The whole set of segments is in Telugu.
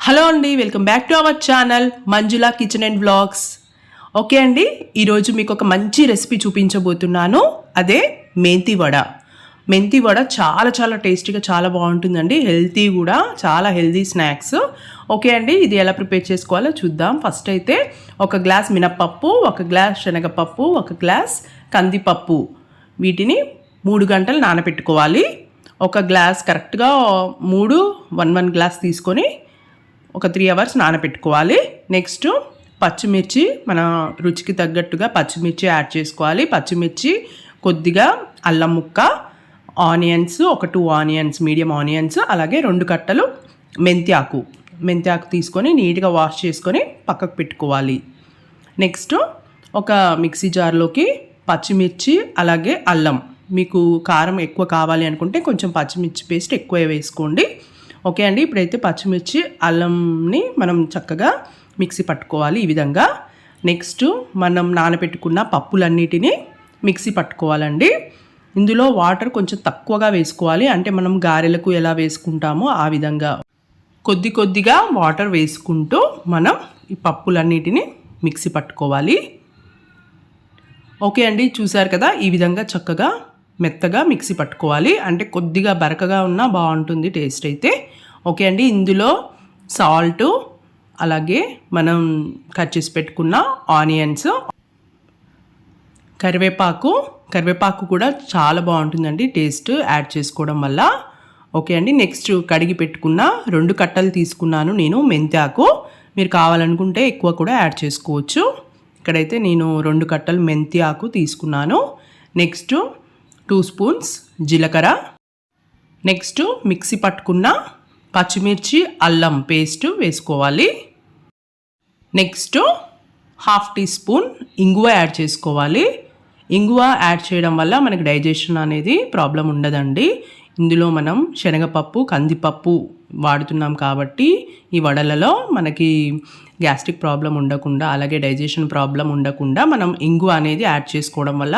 హలో అండి welcome back to our channel Manjula kitchen and vlogs. Okay అండి ఈరోజు మీకు ఒక మంచి రెసిపీ చూపించబోతున్నాను. అదే మెంతి వడ. మెంతి వడ చాలా చాలా టేస్టీగా చాలా బాగుంటుందండి హెల్తీ కూడా చాలా హెల్తీ స్నాక్స్. ఓకే అండి ఇది ఎలా ప్రిపేర్ చేసుకోవాలో చూద్దాం. ఫస్ట్ అయితే ఒక గ్లాస్ మినప్పప్పు ఒక గ్లాస్ శనగపప్పు ఒక గ్లాస్ కందిపప్పు. వీటిని మూడు గంటలు నానబెట్టుకోవాలి. ఒక గ్లాస్ కరెక్ట్గా మూడు వన్ వన్ గ్లాస్ తీసుకొని ఒక త్రీ అవర్స్ నానబెట్టుకోవాలి. నెక్స్ట్ పచ్చిమిర్చి మన రుచికి తగ్గట్టుగా పచ్చిమిర్చి యాడ్ చేసుకోవాలి. పచ్చిమిర్చి కొద్దిగా అల్లం ముక్క ఆనియన్స్ ఒక టూ ఆనియన్స్ మీడియం ఆనియన్స్ అలాగే రెండు కట్టలు మెంతి ఆకు మెంతి ఆకు తీసుకొని నీట్గా వాష్ చేసుకొని పక్కకు పెట్టుకోవాలి. నెక్స్ట్ ఒక మిక్సీ జార్లోకి పచ్చిమిర్చి అలాగే అల్లం. మీకు కారం ఎక్కువ కావాలి అనుకుంటే కొంచెం పచ్చిమిర్చి పేస్ట్ ఎక్కువ వేసుకోండి. ఓకే అండి ఇప్పుడైతే పచ్చిమిర్చి అల్లంని మనం చక్కగా మిక్సీ పట్టుకోవాలి ఈ విధంగా. నెక్స్ట్ మనం నానబెట్టుకున్న పప్పులన్నిటినీ మిక్సీ పట్టుకోవాలండి. ఇందులో వాటర్ కొంచెం తక్కువగా వేసుకోవాలి అంటే మనం గారెలకు ఎలా వేసుకుంటామో ఆ విధంగా. కొద్ది కొద్దిగా వాటర్ వేసుకుంటూ మనం ఈ పప్పులన్నిటిని మిక్సీ పట్టుకోవాలి. ఓకే అండి చూసారు కదా ఈ విధంగా చక్కగా మెత్తగా మిక్సీ పట్టుకోవాలి. అంటే కొద్దిగా బరకగా ఉన్నా బాగుంటుంది టేస్ట్ అయితే. ఓకే అండి ఇందులో సాల్ట్ అలాగే మనం కట్ చేసి పెట్టుకున్న ఆనియన్స్ కరివేపాకు. కరివేపాకు కూడా చాలా బాగుంటుందండి టేస్ట్ యాడ్ చేసుకోవడం వల్ల. ఓకే అండి నెక్స్ట్ కడిగి పెట్టుకున్న రెండు కట్టలు తీసుకున్నాను నేను మెంతాకు. మీరు కావాలనుకుంటే ఎక్కువ కూడా యాడ్ చేసుకోవచ్చు. ఇక్కడైతే నేను రెండు కట్టలు మెంతి ఆకు తీసుకున్నాను. నెక్స్ట్ టూ స్పూన్స్ జీలకర్ర. నెక్స్ట్ మిక్సీ పట్టుకున్న పచ్చిమిర్చి అల్లం పేస్ట్ వేసుకోవాలి. నెక్స్ట్ హాఫ్ టీ స్పూన్ ఇంగువ యాడ్ చేసుకోవాలి. ఇంగువ యాడ్ చేయడం వల్ల మనకి డైజెషన్ అనేది ప్రాబ్లం ఉండదండి. ఇందులో మనం శనగపప్పు కందిపప్పు వాడుతున్నాం కాబట్టి ఈ వడలలో మనకి గ్యాస్ట్రిక్ ప్రాబ్లం ఉండకుండా అలాగే డైజెషన్ ప్రాబ్లం ఉండకుండా మనం ఇంగు అనేది యాడ్ చేసుకోవడం వల్ల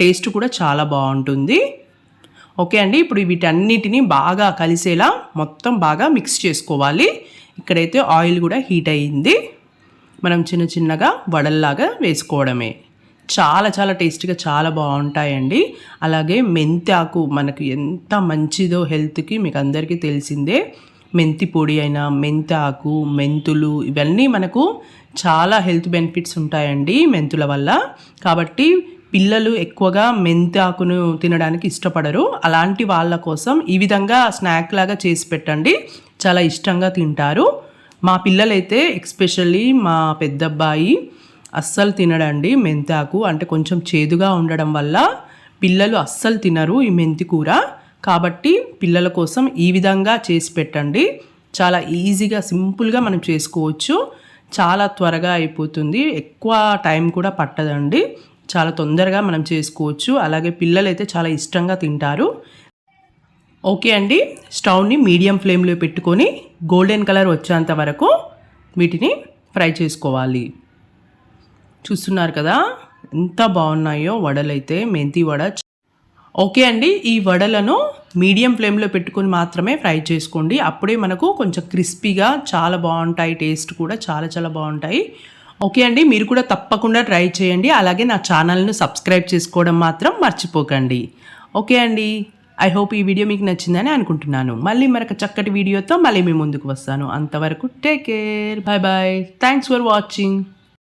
టేస్ట్ కూడా చాలా బాగుంటుంది. ఓకే అండి ఇప్పుడు వీటన్నిటిని బాగా కలిసేలా మొత్తం బాగా మిక్స్ చేసుకోవాలి. ఇక్కడైతే ఆయిల్ కూడా హీట్ అయ్యింది. మనం చిన్న చిన్నగా వడల్లాగా వేసుకోవడమే. చాలా చాలా టేస్టీగా చాలా బాగుంటాయండి. అలాగే మెంతాకు మనకు ఎంత మంచిదో హెల్త్కి మీకు అందరికీ తెలిసిందే. మెంతి పొడి అయినా మెంతాకు మెంతులు ఇవన్నీ మనకు చాలా హెల్త్ బెనిఫిట్స్ ఉంటాయండి మెంతుల వల్ల. కాబట్టి పిల్లలు ఎక్కువగా మెంతాకును తినడానికి ఇష్టపడరు. అలాంటి వాళ్ళ కోసం ఈ విధంగా స్నాక్ లాగా చేసి పెట్టండి. చాలా ఇష్టంగా తింటారు. మా పిల్లలైతే ఎక్స్పెషల్లీ మా పెద్దబ్బాయి అస్సలు తినడండి మెంతాకు అంటే కొంచెం చేదుగా ఉండడం వల్ల పిల్లలు అస్సలు తినరు ఈ మెంతి కూర. కాబట్టి పిల్లల కోసం ఈ విధంగా చేసి పెట్టండి. చాలా ఈజీగా సింపుల్గా మనం చేసుకోవచ్చు. చాలా త్వరగా అయిపోతుంది. ఎక్కువ టైం కూడా పట్టదండి. చాలా తొందరగా మనం చేసుకోవచ్చు. అలాగే పిల్లలు అయితే చాలా ఇష్టంగా తింటారు. ఓకే అండి. స్టవ్ని మీడియం ఫ్లేమ్లో పెట్టుకొని గోల్డెన్ కలర్ వచ్చేంత వరకు వీటిని ఫ్రై చేసుకోవాలి. చూస్తున్నారు కదా? ఎంత బాగున్నాయో వడలైతే మెంతి వడ ఓకే అండి ఈ వడలను మీడియం ఫ్లేమ్లో పెట్టుకుని మాత్రమే ఫ్రై చేసుకోండి. అప్పుడే మనకు కొంచెం క్రిస్పీగా చాలా బాగుంటాయి టేస్ట్ కూడా చాలా చాలా బాగుంటాయి. ఓకే అండి మీరు కూడా తప్పకుండా ట్రై చేయండి. అలాగే నా ఛానల్ను సబ్స్క్రైబ్ చేసుకోవడం మాత్రం మర్చిపోకండి. ఓకే అండి ఐ హోప్ ఈ వీడియో మీకు నచ్చిందని అనుకుంటున్నాను. మళ్ళీ మరొక చక్కటి వీడియోతో మళ్ళీ మీ ముందుకు వస్తాను. అంతవరకు take care bye bye. Thanks for watching.